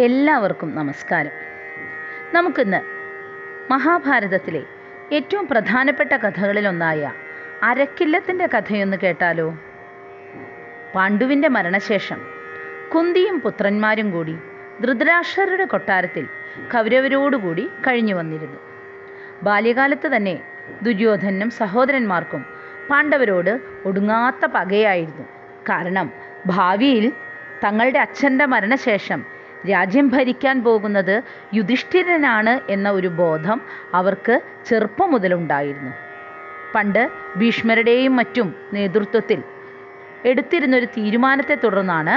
എല്ലാവർക്കും നമസ്കാരം. നമുക്കിന്ന് മഹാഭാരതത്തിലെ ഏറ്റവും പ്രധാനപ്പെട്ട കഥകളിലൊന്നായ അരക്കില്ലത്തിന്റെ കഥയൊന്ന് കേട്ടാലോ? പാണ്ഡുവിന്റെ മരണശേഷം കുന്തിയും പുത്രന്മാരും കൂടി ധൃതരാഷ്ട്രരുടെ കൊട്ടാരത്തിൽ കൗരവരോടുകൂടി കഴിഞ്ഞു വന്നിരുന്നു. ബാല്യകാലത്ത് തന്നെ ദുര്യോധനും സഹോദരന്മാർക്കും പാണ്ഡവരോട് ഒടുങ്ങാത്ത പകയായിരുന്നു. കാരണം ഭാവിയിൽ തങ്ങളുടെ അച്ഛന്റെ മരണശേഷം രാജ്യം ഭരിക്കാൻ പോകുന്നത് യുധിഷ്ഠിരനാണ് എന്ന ഒരു ബോധം അവർക്ക് ചെറുപ്പം മുതലുണ്ടായിരുന്നു പണ്ട് ഭീഷ്മരുടെയും മറ്റും നേതൃത്വത്തിൽ എടുത്തിരുന്നൊരു തീരുമാനത്തെ തുടർന്നാണ്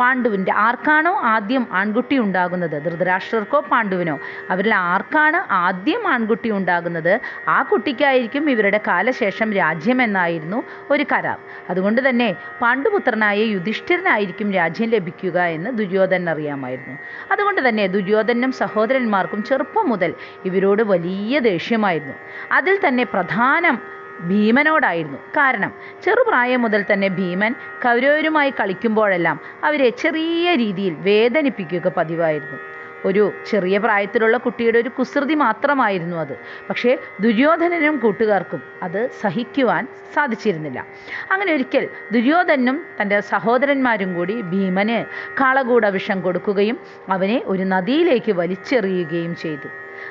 പാണ്ഡുവിന്റെ ആർക്കാണോ ആദ്യം ആൺകുട്ടി ഉണ്ടാകുന്നത്? ധൃതരാഷ്ട്രർക്കോ പാണ്ഡുവിനോ? അവരിൽ ആർക്കാണ് ആദ്യം ആൺകുട്ടി ഉണ്ടാകുന്നത്? ആ കുട്ടിക്കായിരിക്കും ഇവരുടെ കാലശേഷം രാജ്യമെന്നായിരുന്നു ഒരു കരാർ. അതുകൊണ്ട് തന്നെ പാണ്ഡുപുത്രനായ യുധിഷ്ഠിരനായിരിക്കും രാജ്യം ലഭിക്കുക എന്ന് ദുര്യോധനൻ അറിയാമായിരുന്നു. അതുകൊണ്ട് തന്നെ ദുര്യോധനും സഹോദരന്മാർക്കും ചെറുപ്പം മുതൽ ഇവരോട് വലിയ ദേഷ്യമായിരുന്നു. അതിൽ തന്നെ പ്രധാനം ഭീമനോടായിരുന്നു. കാരണം ചെറുപ്രായം മുതൽ തന്നെ ഭീമൻ കൗരവരുമായി കളിക്കുമ്പോഴെല്ലാം അവരെ ചെറിയ രീതിയിൽ വേദനിപ്പിക്കുക പതിവായിരുന്നു. ഒരു ചെറിയ പ്രായത്തിലുള്ള കുട്ടിയുടെ ഒരു കുസൃതി മാത്രമായിരുന്നു അത്. പക്ഷേ ദുര്യോധനനും കൂട്ടുകാർക്കും അത് സഹിക്കുവാൻ സാധിച്ചിരുന്നില്ല. അങ്ങനെ ഒരിക്കൽ ദുര്യോധനും തന്റെ സഹോദരന്മാരും കൂടി ഭീമന് കാളകൂട വിഷം കൊടുക്കുകയും അവനെ ഒരു നദിയിലേക്ക് വലിച്ചെറിയുകയും ചെയ്തു.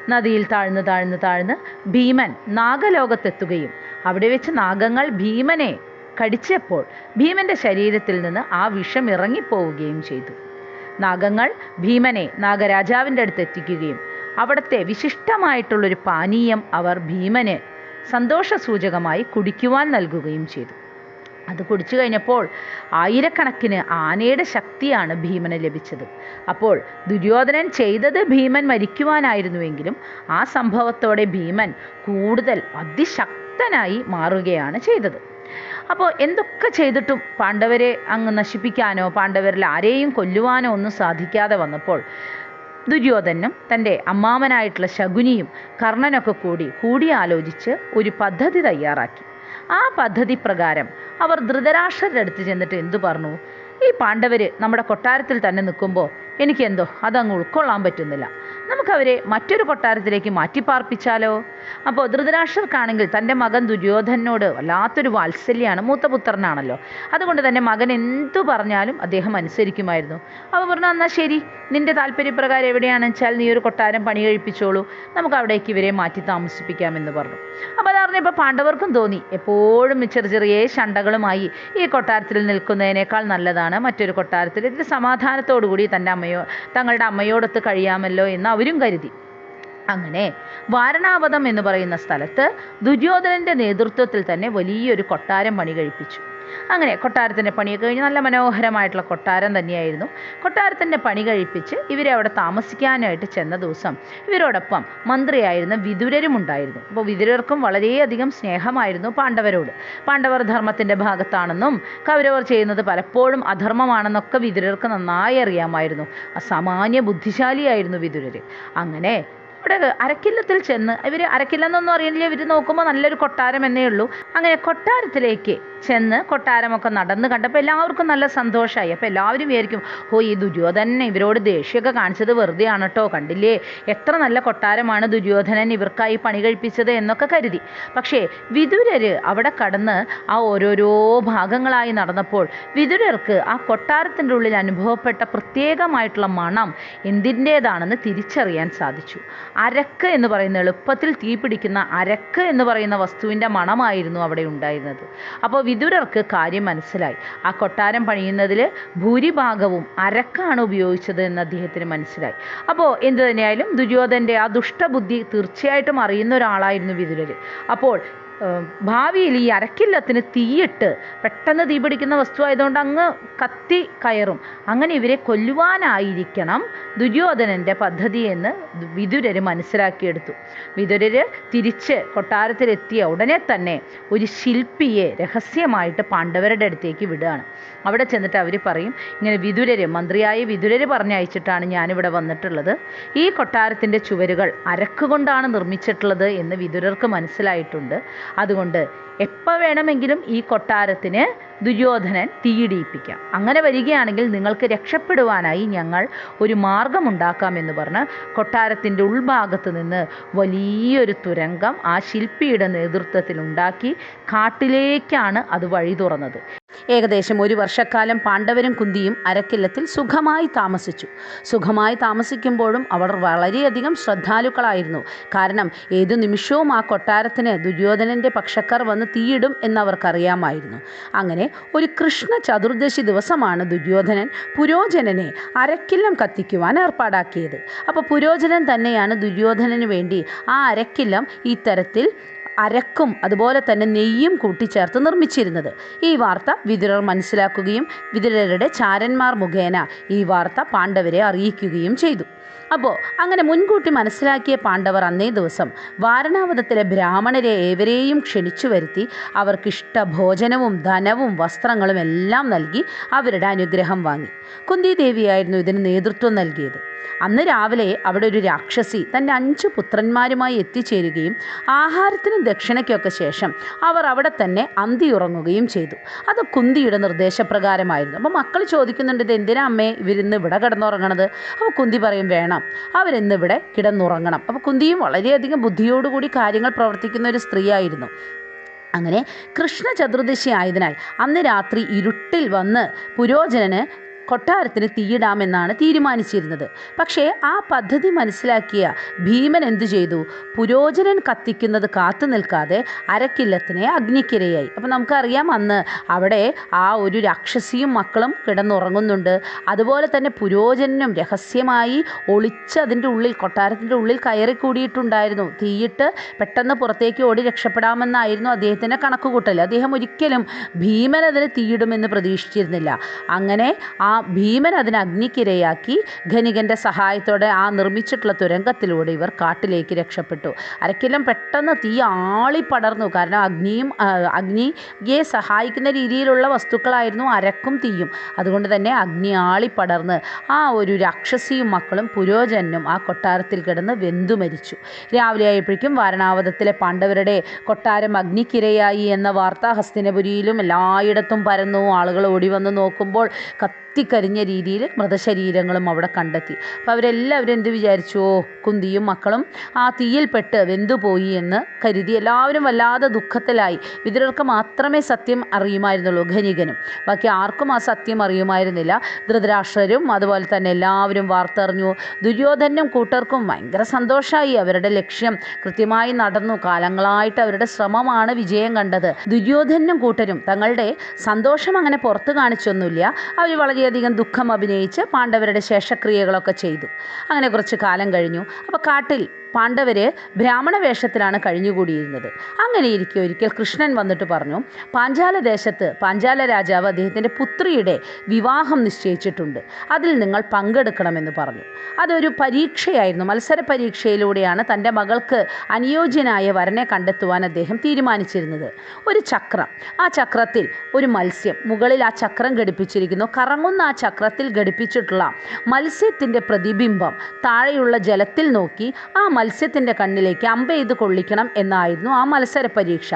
നദിയിൽ താഴ്ന്ന് താഴ്ന്ന് താഴ്ന്ന് ഭീമൻ നാഗലോകത്തെത്തുകയും അവിടെ വെച്ച് നാഗങ്ങൾ ഭീമനെ കടിച്ചപ്പോൾ ഭീമന്റെ ശരീരത്തിൽ നിന്ന് ആ വിഷം ഇറങ്ങിപ്പോവുകയും ചെയ്തു. നാഗങ്ങൾ ഭീമനെ നാഗരാജാവിന്റെ അടുത്ത് എത്തിക്കുകയും അവിടുത്തെ വിശിഷ്ടമായിട്ടുള്ളൊരു പാനീയം അവർ ഭീമന് സന്തോഷസൂചകമായി കുടിക്കുവാൻ നൽകുകയും ചെയ്തു. അത് കുടിച്ചു കഴിഞ്ഞപ്പോൾ ആയിരക്കണക്കിന് ആനയുടെ ശക്തിയാണ് ഭീമന് ലഭിച്ചത്. അപ്പോൾ ദുര്യോധനൻ ചെയ്തത് ഭീമൻ മരിക്കുവാനായിരുന്നുവെങ്കിലും ആ സംഭവത്തോടെ ഭീമൻ കൂടുതൽ അതിശക്തനായി മാറുകയാണ് ചെയ്തത്. അപ്പോൾ എന്തൊക്കെ ചെയ്തിട്ടും പാണ്ഡവരെ അങ്ങ് നശിപ്പിക്കാനോ പാണ്ഡവരിൽ ആരെയും കൊല്ലുവാനോ ഒന്നും സാധിക്കാതെ വന്നപ്പോൾ ദുര്യോധനും തന്റെ അമ്മാമനായിട്ടുള്ള ശകുനിയും കർണനൊക്കെ കൂടി കൂടിയാലോചിച്ച് ഒരു പദ്ധതി തയ്യാറാക്കി. ആ പദ്ധതി പ്രകാരം അവർ ധൃതരാഷ്ട്രരുടെ അടുത്ത് ചെന്നിട്ട് എന്തു പറഞ്ഞു? ഈ പാണ്ഡവർ നമ്മുടെ കൊട്ടാരത്തിൽ തന്നെ നിൽക്കുമ്പോൾ എനിക്കെന്തോ അതങ്ങ് ഉൾക്കൊള്ളാൻ പറ്റുന്നില്ല. നമുക്കവരെ മറ്റൊരു കൊട്ടാരത്തിലേക്ക് മാറ്റിപ്പാർപ്പിച്ചാലോ? അപ്പോൾ ധൃതരാഷ്ട്രർക്കാണെങ്കിൽ തന്റെ മകൻ ദുര്യോധനോട് വല്ലാത്തൊരു വാത്സല്യമാണ് മൂത്തപുത്രനാണല്ലോ അതുകൊണ്ട് തന്നെ മകൻ എന്തു പറഞ്ഞാലും അദ്ദേഹം അനുസരിക്കുമായിരുന്നു. അപ്പോൾ പറഞ്ഞു എന്നാൽ ശരി. നിന്റെ താല്പര്യപ്രകാരം എവിടെയാണെന്ന് വെച്ചാൽ നീ ഒരു കൊട്ടാരം പണി കഴിപ്പിച്ചോളൂ. നമുക്ക് അവിടേക്ക് ഇവരെ മാറ്റി താമസിപ്പിക്കാമെന്ന് പറഞ്ഞു. അപ്പോൾ അത് പറഞ്ഞപ്പോൾ പാണ്ഡവർക്കും തോന്നി. എപ്പോഴും ചെറിയ ചെറിയ ശണ്ടകളുമായി ഈ കൊട്ടാരത്തിൽ നിൽക്കുന്നതിനേക്കാൾ നല്ലതാണ്. മറ്റൊരു കൊട്ടാരത്തിൽ ഇതിൽ സമാധാനത്തോടു കൂടി തന്റെ അമ്മയോ തങ്ങളുടെ അമ്മയോടൊത്ത് കഴിയാമല്ലോ എന്ന് അവരും കരുതി. അങ്ങനെ വാരണാവതം എന്ന് പറയുന്ന സ്ഥലത്ത് ദുര്യോധനന്റെ നേതൃത്വത്തിൽ തന്നെ വലിയൊരു കൊട്ടാരം പണി കഴിപ്പിച്ചു. അങ്ങനെ കൊട്ടാരത്തിന്റെ പണിയൊക്കെ കഴിഞ്ഞ് നല്ല മനോഹരമായിട്ടുള്ള കൊട്ടാരം തന്നെയായിരുന്നു. കൊട്ടാരത്തിന്റെ പണി കഴിപ്പിച്ച് ഇവരെ അവിടെ താമസിക്കാനായിട്ട് ചെന്ന ദിവസം ഇവരോടൊപ്പം മന്ത്രിയായിരുന്ന വിതുരരും ഉണ്ടായിരുന്നു. അപ്പോൾ വിതുരർക്കും വളരെയധികം സ്നേഹമായിരുന്നു പാണ്ഡവരോട്. പാണ്ഡവർ ധർമ്മത്തിന്റെ ഭാഗത്താണെന്നും കൗരവർ ചെയ്യുന്നത് പലപ്പോഴും അധർമ്മമാണെന്നൊക്കെ വിതുരർക്ക് നന്നായി അറിയാമായിരുന്നു. അസാമാന്യ ബുദ്ധിശാലിയായിരുന്നു വിതുരർ അങ്ങനെ ഇവിടെ അരക്കില്ലത്തിൽ ചെന്ന് ഇവർ അരക്കില്ലെന്നൊന്നും അറിയില്ല. ഇവർ നോക്കുമ്പോൾ നല്ലൊരു കൊട്ടാരം എന്നേ ഉള്ളൂ. അങ്ങനെ കൊട്ടാരത്തിലേക്ക് ചെന്ന് കൊട്ടാരമൊക്കെ നടന്ന് കണ്ടപ്പോൾ എല്ലാവർക്കും നല്ല സന്തോഷമായി. അപ്പോൾ എല്ലാവരും വിചാരിക്കും ഓ ഈ ദുര്യോധനൻ ഇവരോട് ദേഷ്യമൊക്കെ കാണിച്ചത് വെറുതെയാണ് കേട്ടോ കണ്ടില്ലേ? എത്ര നല്ല കൊട്ടാരമാണ് ദുര്യോധനൻ ഇവർക്കായി പണി കഴിപ്പിച്ചത് എന്നൊക്കെ കരുതി. പക്ഷേ വിദുരർ അവിടെ കടന്ന് ആ ഓരോരോ ഭാഗങ്ങളായി നടന്നപ്പോൾ വിതുരർക്ക് ആ കൊട്ടാരത്തിന്റെ ഉള്ളിൽ അനുഭവപ്പെട്ട പ്രത്യേകമായിട്ടുള്ള മണം എന്തിന്റേതാണെന്ന് തിരിച്ചറിയാൻ സാധിച്ചു. അരക്ക് എന്ന് പറയുന്ന എളുപ്പത്തിൽ തീ പിടിക്കുന്ന അരക്ക് എന്ന് പറയുന്ന വസ്തുവിന്റെ മണമായിരുന്നു അവിടെ ഉണ്ടായിരുന്നത്. അപ്പോൾ വിതുരർക്ക് കാര്യം മനസ്സിലായി. ആ കൊട്ടാരം പണിയുന്നതിൽ ഭൂരിഭാഗവും അരക്കാണ് ഉപയോഗിച്ചത് എന്ന് അദ്ദേഹത്തിന് മനസ്സിലായി. അപ്പോൾ എന്തു തന്നെയായാലും ദുര്യോധന്റെ ആ ദുഷ്ടബുദ്ധി തീർച്ചയായിട്ടും അറിയുന്ന ഒരാളായിരുന്നു വിതുരർ അപ്പോൾ ഭാവിയിൽ ഈ അരക്കില്ലത്തിന് തീയിട്ട് പെട്ടെന്ന് തീ പിടിക്കുന്ന വസ്തു ആയതുകൊണ്ട് അങ്ങ് കത്തി കയറും. അങ്ങനെ ഇവരെ കൊല്ലുവാനായിരിക്കണം ദുര്യോധനന്റെ പദ്ധതി എന്ന് വിതുരർ മനസ്സിലാക്കിയെടുത്തു. വിതുരർ തിരിച്ച് കൊട്ടാരത്തിലെത്തിയ ഉടനെ തന്നെ ഒരു ശില്പിയെ രഹസ്യമായിട്ട് പാണ്ഡവരുടെ അടുത്തേക്ക് വിടുകയാണ്. അവിടെ ചെന്നിട്ട് അവർ പറയും ഇങ്ങനെ വിതുരർ മന്ത്രിയായ വിതുരർ പറഞ്ഞയച്ചിട്ടാണ് ഞാനിവിടെ വന്നിട്ടുള്ളത്. ഈ കൊട്ടാരത്തിന്റെ ചുവരുകൾ അരക്കുകൊണ്ടാണ് നിർമ്മിച്ചിട്ടുള്ളത് എന്ന് വിതുരർക്ക് മനസ്സിലായിട്ടുണ്ട്. അതുകൊണ്ട് എപ്പോൾ വേണമെങ്കിലും ഈ കൊട്ടാരത്തിന് ദുര്യോധനൻ തീയിടിയിപ്പിക്കാം. അങ്ങനെ വരികയാണെങ്കിൽ നിങ്ങൾക്ക് രക്ഷപ്പെടുവാനായി ഞങ്ങൾ ഒരു മാർഗമുണ്ടാക്കാമെന്ന് പറഞ്ഞ് കൊട്ടാരത്തിന്റെ ഉൾഭാഗത്ത് നിന്ന് വലിയൊരു തുരങ്കം ആ ശില്പിയുടെ നേതൃത്വത്തിൽ ഉണ്ടാക്കി കാട്ടിലേക്കാണ് അത് വഴി തുറന്നത്. ഏകദേശം ഒരു വർഷക്കാലം പാണ്ഡവരും കുന്തിയും അരക്കില്ലത്തിൽ സുഖമായി താമസിച്ചു. സുഖമായി താമസിക്കുമ്പോഴും അവർ വളരെയധികം ശ്രദ്ധാലുക്കളായിരുന്നു. കാരണം ഏതു നിമിഷവും ആ കൊട്ടാരത്തിന് ദുര്യോധനന്റെ പക്ഷക്കാർ വന്ന് തീയിടും എന്നവർക്കറിയാമായിരുന്നു. അങ്ങനെ ഒരു കൃഷ്ണ ചതുർദശി ദിവസമാണ് ദുര്യോധനൻ പുരോജനനെ അരക്കില്ലം കത്തിക്കുവാൻ ഏർപ്പാടാക്കിയത്. അപ്പോൾ പുരോചനൻ തന്നെയാണ് ദുര്യോധനന് വേണ്ടി ആ അരക്കില്ലം ഈ തരത്തിൽ അരക്കും അതുപോലെ തന്നെ നെയ്യും കൂട്ടിച്ചേർത്ത് നിർമ്മിച്ചിരുന്നത്. ഈ വാർത്ത വിതുരർ മനസ്സിലാക്കുകയും വിതുരരുടെ ചാരന്മാർ മുഖേന ഈ വാർത്ത പാണ്ഡവരെ അറിയിക്കുകയും ചെയ്തു. അപ്പോൾ അങ്ങനെ മുൻകൂട്ടി മനസ്സിലാക്കിയ പാണ്ഡവർ അന്നേ ദിവസം വാരണാവതത്തിലെ ബ്രാഹ്മണരെ ഏവരെയും ക്ഷണിച്ചു വരുത്തി അവർക്കിഷ്ട ഭോജനവും ധനവും വസ്ത്രങ്ങളും എല്ലാം നൽകി അവരുടെ അനുഗ്രഹം വാങ്ങി. കുന്തി ദേവിയായിരുന്നു ഇതിന് നേതൃത്വം നൽകിയത്. അന്ന് രാവിലെ അവിടെ ഒരു രാക്ഷസി തന്റെ അഞ്ച് പുത്രന്മാരുമായി എത്തിച്ചേരുകയും ആഹാരത്തിനും ദക്ഷിണയ്ക്കൊക്കെ ശേഷം അവർ അവിടെ തന്നെ അന്തിയുറങ്ങുകയും ചെയ്തു. അത് കുന്തിയുടെ നിർദ്ദേശപ്രകാരമായിരുന്നു. അപ്പോൾ മക്കൾ ചോദിക്കുന്നുണ്ട് ഇത് എന്തിനാ അമ്മേ ഇവരിന്ന് ഇവിടെ കിടന്നുറങ്ങണത്? അപ്പോൾ കുന്തി പറയും വേണം അവരിന്ന് ഇവിടെ കിടന്നുറങ്ങണം. അപ്പോൾ കുന്തിയും വളരെയധികം ബുദ്ധിയോടുകൂടി കാര്യങ്ങൾ പ്രവർത്തിക്കുന്ന ഒരു സ്ത്രീയായിരുന്നു. അങ്ങനെ കൃഷ്ണ ചതുർദശി ആയതിനാൽ അന്ന് രാത്രി ഇരുട്ടിൽ വന്ന് പുരോചനന് കൊട്ടാരത്തിന് തീയിടാമെന്നാണ് തീരുമാനിച്ചിരുന്നത്. പക്ഷേ ആ പദ്ധതി മനസ്സിലാക്കിയ ഭീമൻ എന്തു ചെയ്തു? പുരോചനൻ കത്തിക്കുന്നത് കാത്തു നിൽക്കാതെ അരക്കില്ലത്തിനെ അഗ്നിക്കിരയായി. അപ്പം നമുക്കറിയാം അന്ന് അവിടെ ആ ഒരു രാക്ഷസിയും മക്കളും കിടന്നുറങ്ങുന്നുണ്ട്. അതുപോലെ തന്നെ പുരോചനനും രഹസ്യമായി ഒളിച്ച് അതിന്റെ ഉള്ളിൽ കൊട്ടാരത്തിന്റെ ഉള്ളിൽ കയറി കൂടിയിട്ടുണ്ടായിരുന്നു തീയിട്ട് പെട്ടെന്ന് പുറത്തേക്ക് ഓടി രക്ഷപ്പെടാമെന്നായിരുന്നു അദ്ദേഹത്തിന്റെ കണക്കുകൂട്ടൽ. അദ്ദേഹം ഒരിക്കലും ഭീമൻ അതിന് തീയിടുമെന്ന് പ്രതീക്ഷിച്ചിരുന്നില്ല. അങ്ങനെ ആ ഭീമൻ അതിനെ അഗ്നിക്കിരയാക്കി ഖനികന്റെ സഹായത്തോടെ ആ നിർമ്മിച്ചിട്ടുള്ള തുരങ്കത്തിലൂടെ ഇവർ കാട്ടിലേക്ക് രക്ഷപ്പെട്ടു. അരക്കെല്ലാം പെട്ടെന്ന് തീ ആളി പടർന്നു. കാരണം അഗ്നിയും അഗ്നിയെ സഹായിക്കുന്ന രീതിയിലുള്ള വസ്തുക്കളായിരുന്നു അരക്കും തീയും. അതുകൊണ്ട് തന്നെ അഗ്നി ആളി പടർന്ന് ആ ഒരു രാക്ഷസിയും മക്കളും പുരോജനും ആ കൊട്ടാരത്തിൽ കിടന്ന് വെന്തു മരിച്ചു. രാവിലെ ആയപ്പോഴേക്കും വാരണാവതത്തിലെ പാണ്ഡവരുടെ കൊട്ടാരം അഗ്നിക്കിരയായി എന്ന വാർത്ത ഹസ്തിനപുരിയിലും എല്ലായിടത്തും പരന്നു. ആളുകൾ ഓടി വന്ന് നോക്കുമ്പോൾ കത്തിക്കരിഞ്ഞ രീതിയിൽ മൃതശരീരങ്ങളും അവിടെ കണ്ടെത്തി. അപ്പോൾ അവരെല്ലാവരും എന്ത് വിചാരിച്ചു? ഓ കുന്തിയും മക്കളും ആ തീയിൽപ്പെട്ട് വെന്തുപോയി എന്ന് കരുതി എല്ലാവരും വല്ലാതെ ദുഃഖത്തിലായി. വിതുരർക്ക് മാത്രമേ സത്യം അറിയുമായിരുന്നുള്ളൂ ഖനികനും. ബാക്കി ആർക്കും ആ സത്യം അറിയുമായിരുന്നില്ല. ധൃതരാഷ്ട്രരും അതുപോലെ തന്നെ എല്ലാവരും വാർത്തറിഞ്ഞു. ദുര്യോധനും കൂട്ടർക്കും ഭയങ്കര സന്തോഷമായി അവരുടെ ലക്ഷ്യം കൃത്യമായി നടന്നു. കാലങ്ങളായിട്ട് അവരുടെ ശ്രമമാണ് വിജയം കണ്ടത്. ദുര്യോധനും കൂട്ടരും തങ്ങളുടെ സന്തോഷം അങ്ങനെ പുറത്തു കാണിച്ചൊന്നുമില്ല. അവർ വളരെയധികം ദുഃഖം അഭിനയിച്ച് പാണ്ഡവരുടെ ശേഷക്രിയകളൊക്കെ ചെയ്തു. അങ്ങനെ കുറച്ച് കാലം കഴിഞ്ഞു. അപ്പോൾ കാട്ടിൽ പാണ്ഡവർ ബ്രാഹ്മണ വേഷത്തിലാണ് കഴിഞ്ഞുകൂടിയിരുന്നത്. അങ്ങനെ ഇരിക്കെ ഒരിക്കൽ കൃഷ്ണൻ വന്നിട്ട് പറഞ്ഞു പാഞ്ചാല ദേശത്ത് പാഞ്ചാല രാജാവ് അദ്ദേഹത്തിന്റെ പുത്രിയുടെ വിവാഹം നിശ്ചയിച്ചിട്ടുണ്ട്. അതിൽ നിങ്ങൾ പങ്കെടുക്കണമെന്ന് പറഞ്ഞു. അതൊരു പരീക്ഷയായിരുന്നു. മത്സര പരീക്ഷയിലൂടെയാണ് തന്റെ മകൾക്ക് അനുയോജ്യനായ വരനെ കണ്ടെത്തുവാൻ അദ്ദേഹം തീരുമാനിച്ചിരുന്നത്. ഒരു ചക്രം. ആ ചക്രത്തിൽ ഒരു മത്സ്യം. മുകളിൽ ആ ചക്രം ഘടിപ്പിച്ചിരിക്കുന്നു. കറങ്ങുന്ന ആ ചക്രത്തിൽ ഘടിപ്പിച്ചിട്ടുള്ള മത്സ്യത്തിന്റെ പ്രതിബിംബം താഴെയുള്ള ജലത്തിൽ നോക്കി ആ മത്സ്യത്തിന്റെ കണ്ണിലേക്ക് അമ്പ ചെയ്ത് കൊള്ളിക്കണം എന്നായിരുന്നു ആ മത്സര പരീക്ഷ.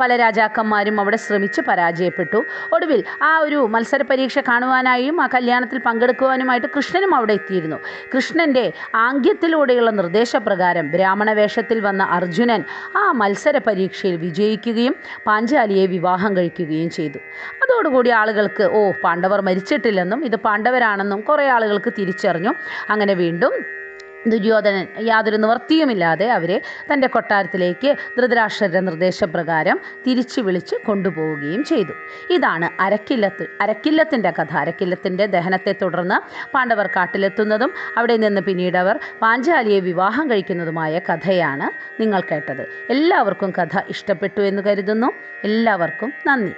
പല രാജാക്കന്മാരും അവിടെ ശ്രമിച്ച് പരാജയപ്പെട്ടു. ഒടുവിൽ ആ ഒരു മത്സര പരീക്ഷ കാണുവാനായും ആ കല്യാണത്തിൽ പങ്കെടുക്കുവാനുമായിട്ട് കൃഷ്ണനും അവിടെ എത്തിയിരുന്നു. കൃഷ്ണന്റെ ആംഗ്യത്തിലൂടെയുള്ള നിർദ്ദേശപ്രകാരം ബ്രാഹ്മണ വേഷത്തിൽ വന്ന അർജുനൻ ആ മത്സര പരീക്ഷയിൽ വിജയിക്കുകയും പാഞ്ചാലിയെ വിവാഹം കഴിക്കുകയും ചെയ്തു. അതോടുകൂടി ആളുകൾക്ക് ഓ പാണ്ഡവർ മരിച്ചിട്ടില്ലെന്നും ഇത് പാണ്ഡവരാണെന്നും കുറേ ആളുകൾക്ക് തിരിച്ചറിഞ്ഞു. അങ്ങനെ വീണ്ടും ദുര്യോധനൻ യാതൊരു നിവൃത്തിയുമില്ലാതെ അവരെ തന്റെ കൊട്ടാരത്തിലേക്ക് ധൃതരാഷ്ട്രരുടെ നിർദ്ദേശപ്രകാരം തിരിച്ചു വിളിച്ച് കൊണ്ടുപോവുകയും ചെയ്തു. ഇതാണ് അരക്കില്ലത്ത് അരക്കില്ലത്തിന്റെ കഥ. അരക്കില്ലത്തിന്റെ ദഹനത്തെ തുടർന്ന് പാണ്ഡവർ കാട്ടിലെത്തുന്നതും അവിടെ നിന്ന് പിന്നീട് അവർ പാഞ്ചാലിയെ വിവാഹം കഴിക്കുന്നതുമായ കഥയാണ് നിങ്ങൾ കേട്ടത്. എല്ലാവർക്കും കഥ ഇഷ്ടപ്പെട്ടു എന്ന് കരുതുന്നു. എല്ലാവർക്കും നന്ദി.